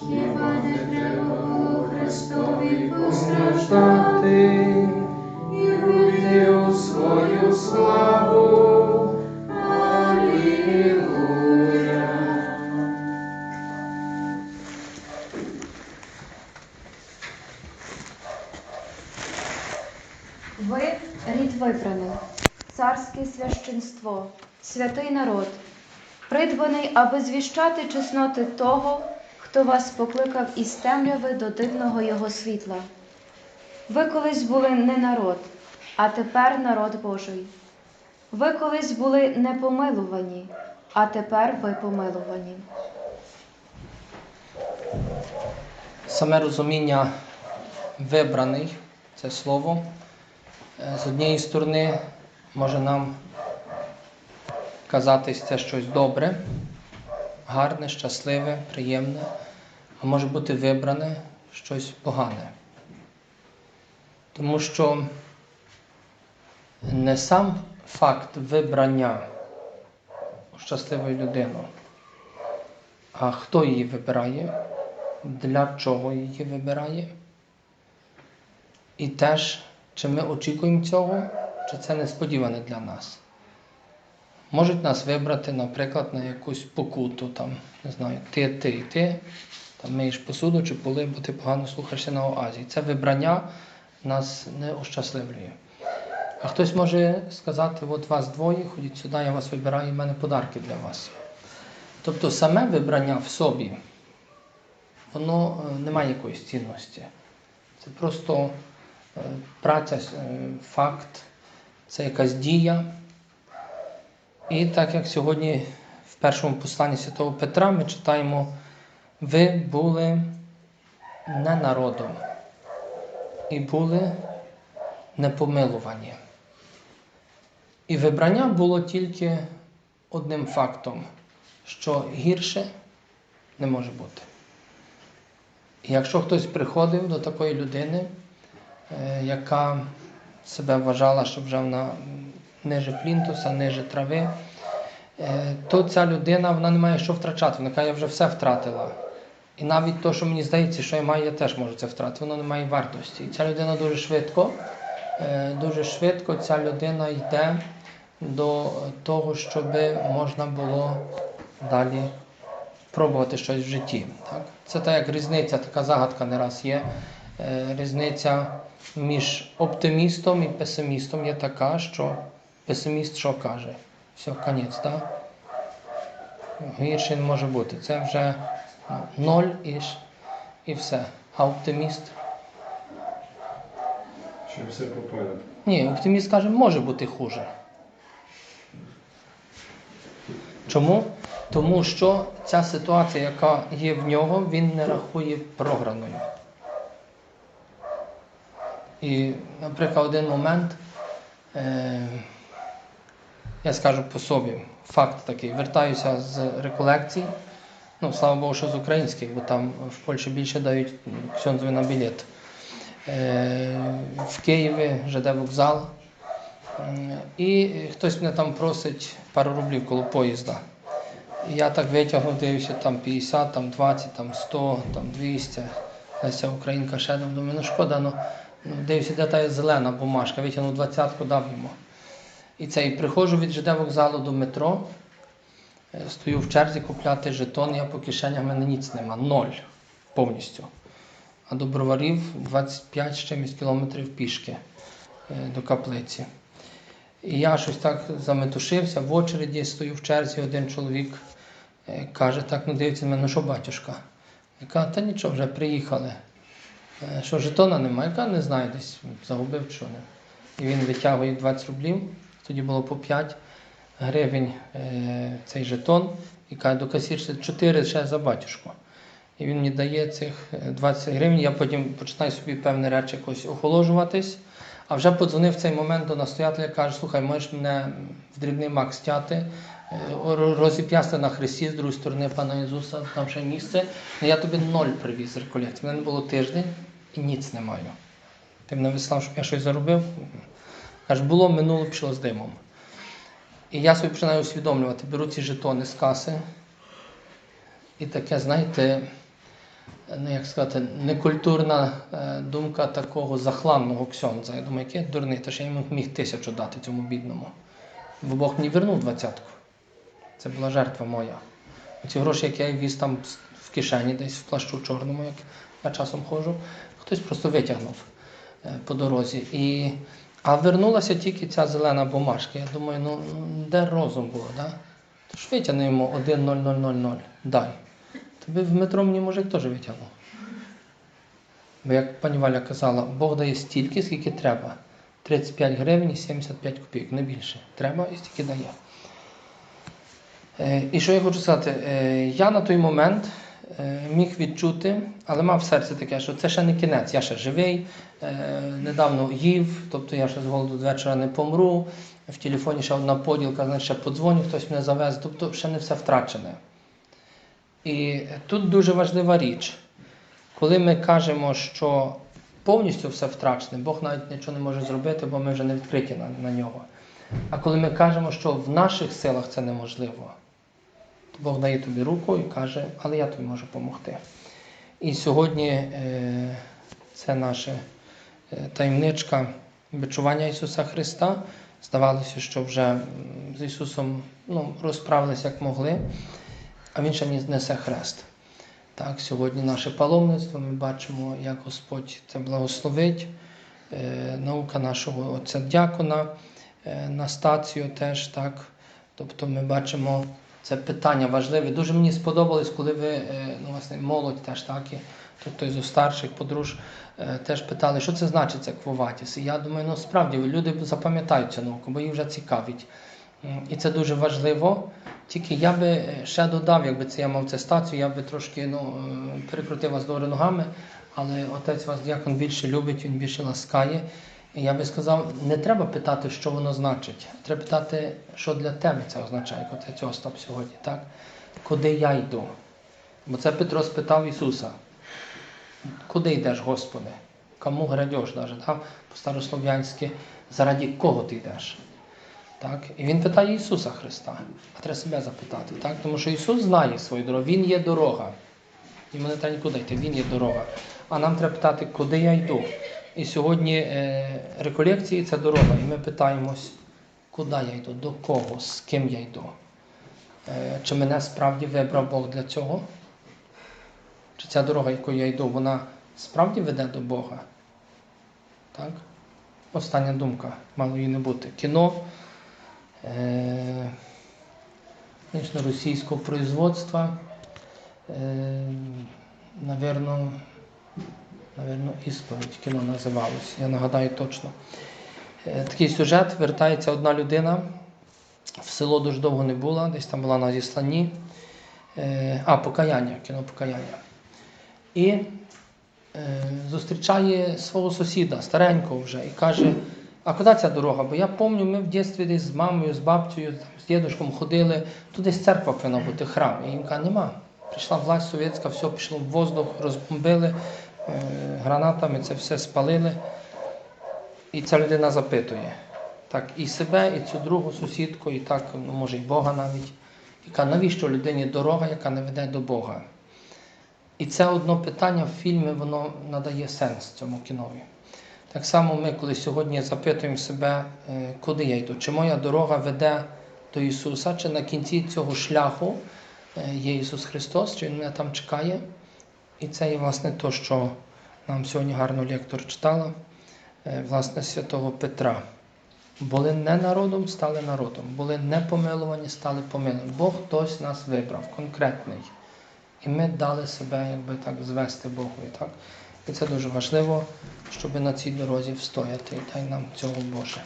Хіба не треба було Христові постраждати і вийти у свою славу? Алілуя. Ви рід вибраний, царське священство, святий народ, придбаний, аби звіщати чесноти того, хто вас покликав із темряви до дивного Його світла. Ви колись були не народ, а тепер народ Божий. Ви колись були не помилувані, а тепер ви помилувані. Саме розуміння вибраний це слово. е, З однієї сторони може нам казатись це щось добре, гарне, щасливе, приємне, а може бути вибране щось погане. Тому що не сам факт вибрання у щасливу людину, а хто її вибирає, для чого її вибирає. І теж, чи ми очікуємо цього, чи це несподіване для нас. Можуть нас вибрати, наприклад, на якусь покуту, там, не знаю, ти, ти ти, там миєш посуду чи поли, бо ти погано слухаєшся на оазі. Це вибрання нас не ощасливлює. А хтось може сказати, от вас двоє, ходіть сюди, я вас вибираю, і в мене подарки для вас. Тобто саме вибрання в собі, воно е, не має якоїсь цінності. Це просто е, праця, е, факт, це якась дія. І так як сьогодні в першому посланні святого Петра ми читаємо, ви були не народом і були непомилувані. І вибрання було тільки одним фактом, що гірше не може бути. І якщо хтось приходив до такої людини, е, яка себе вважала, що вже вона ниже плінтуса, ниже трави, е, то ця людина вона не має що втрачати. Вона каже, я вже все втратила. І навіть то, що мені здається, що я маю, я теж можу це втратити, воно не має вартості. І ця людина дуже швидко, е, дуже швидко ця людина йде до того, щоб можна було далі пробувати щось в житті. Так? Це так як різниця, така загадка не раз є. Е, Різниця між оптимістом і песимістом є така, що песиміст що каже? Все, конець, так? Гірше не може бути. Це вже ну, ноль і, і все. А оптиміст? Щоб все попереду. Ні, оптиміст каже, може бути хуже. Чому? Тому що ця ситуація, яка є в нього, він не рахує програною. І, наприклад, один момент, е, я скажу по собі, факт такий, вертаюся з реколекцій, ну, слава Богу, що з українських, бо там в Польщі більше дають ксьондзові на білет. Е, в Києві ЖД вокзал. І хтось мене там просить пару рублів коло поїзда. Я так витягнув, дивився, там 50, там 20, там 100, там 200. Ця українка ще думаю, ну шкода, ну, ну дивився, де та зелена бумажка, витягнув двадцятку, дав йому. І це, і приходжу від ЖД вокзалу до метро, е, стою в черзі купляти жетон, я по кишенях в мене ніц нема, ноль повністю. А до броварів 25 з чимось кілометрів пішки е, до каплиці. І я щось так заметушився, в очереді стою в черзі, один чоловік е, каже, так, ну дивиться мене, ну що батюшка? Я кажу, та нічого, вже приїхали. Що жетона немає? Я кажу, не знаю, десь загубив що не. І він витягує 20 рублів, тоді було по 5 гривень е, цей жетон, і каже, до касірші 4 ще за батюшку. І він мені дає цих е, 20 гривень, я потім починаю собі певні речі якось охолоджуватись. А вже подзвонив в цей момент до настоятеля, каже, слухай, можеш мене в дрібний мак стяти, е, розіп'ясти на хресті з другої сторони пана Ісуса, там ще місце. Ну, я тобі ноль привіз реколекції. Мене не було тиждень і ніц не маю. Ти мене вислав, щоб я щось заробив. Каже, було, минуло, пішло з димом. І я собі починаю усвідомлювати, беру ці жетони з каси. І таке, знаєте, ну як сказати, некультурна е, думка такого захланного ксьонза. Я думаю, який дурний, та я йому міг тисячу дати цьому бідному. Бо Бог мені вернув двадцятку. Це була жертва моя. Ці гроші, які я віз там в кишені, десь в плащу чорному, як я часом ходжу, хтось просто витягнув е, по дорозі. І... А вернулася тільки ця зелена бумажка. Я думаю, ну де розум було, да? Тож витягни йому 10000, дай. Тобі в метро мені мужик теж витягнув. Бо як пані Валя казала, Бог дає стільки, скільки треба. 35 гривень і 75 копійок, не більше. Треба і стільки дає. Е, І що я хочу сказати? Е, Я на той момент міг відчути, але мав в серці таке, що це ще не кінець, я ще живий, е, недавно їв, тобто я ще з голоду до вечора не помру. В телефоні ще одна поділка, значить ще подзвоню, хтось мене завезе, тобто ще не все втрачене. І тут дуже важлива річ. Коли ми кажемо, що повністю все втрачене, Бог навіть нічого не може зробити, бо ми вже не відкриті на, на нього. А коли ми кажемо, що в наших силах це неможливо, Бог дає тобі руку і каже, але я тобі можу допомогти. І сьогодні е, це наша е, таємничка відчування Ісуса Христа. Здавалося, що вже з Ісусом ну, розправилися як могли, а Він ще не несе хрест. Так, сьогодні наше паломництво, ми бачимо, як Господь це благословить. Е, наука нашого отця дякона на стацію теж так. Тобто ми бачимо це питання важливе. Дуже мені сподобалось, коли ви, е, ну, власне, молодь теж так, і тобто із старших подруж е, теж питали, що це значить це квоватіс. І я думаю, ну справді люди запам'ятають цю науку, бо їх вже цікавить. І це дуже важливо. Тільки я би е, ще додав, якби це я мав це стацію, я би трошки ну, перекрутив вас догори ногами, але отець вас дякон більше любить, він більше ласкає. І я би сказав, не треба питати, що воно значить. Треба питати, що для тебе це означає, як отець Остап сьогодні, так? Куди я йду? Бо це Петро спитав Ісуса. Куди йдеш, Господи? Кому грядеш, навіть, так? по-старослов'янськи, заради кого ти йдеш? Так? І він питає Ісуса Христа. А треба себе запитати. Так? Тому що Ісус знає свою дорогу, Він є дорога. Йому не треба нікуди йти, Він є дорога. А нам треба питати, куди я йду. І сьогодні е, реколекції це дорога. І ми питаємось, куди я йду, до кого, з ким я йду. Е, чи мене справді вибрав Бог для цього? Чи ця дорога, якою я йду, вона справді веде до Бога? Так? Остання думка, мало її не бути. Кіно, е, російського производства, е, наверно, наверно, ісповідь кіно називалось, я нагадаю точно. Е, такий сюжет, вертається одна людина, в село дуже довго не була, десь там була на зісланні. Е, а, покаяння, кіно покаяння. І е, зустрічає свого сусіда, старенького вже, і каже: А куди ця дорога? Бо я пам'ятаю, ми в дитинстві десь з мамою, з бабцею, з дідушком ходили, тут десь церква повинна бути храм. І він каже, нема. Прийшла власть совєтська, все пішло в воздух, розбомбили гранатами, це все спалили. І ця людина запитує. Так, і себе, і цю другу сусідку, і так, ну, може, і Бога навіть. Яка навіщо людині дорога, яка не веде до Бога? І це одно питання в фільмі, воно надає сенс цьому кінові. Так само ми, коли сьогодні запитуємо себе, е, куди я йду, чи моя дорога веде до Ісуса, чи на кінці цього шляху е, є Ісус Христос, чи Він мене там чекає. І це є, власне, то, що нам сьогодні гарно лектор читала, е, власне, святого Петра. Були не народом, стали народом, були не помилувані, стали помиловані. Бог хтось нас вибрав, конкретний. І ми дали себе, якби так, звести Богові. Так? І це дуже важливо, щоб на цій дорозі встояти. Дай нам цього Боже.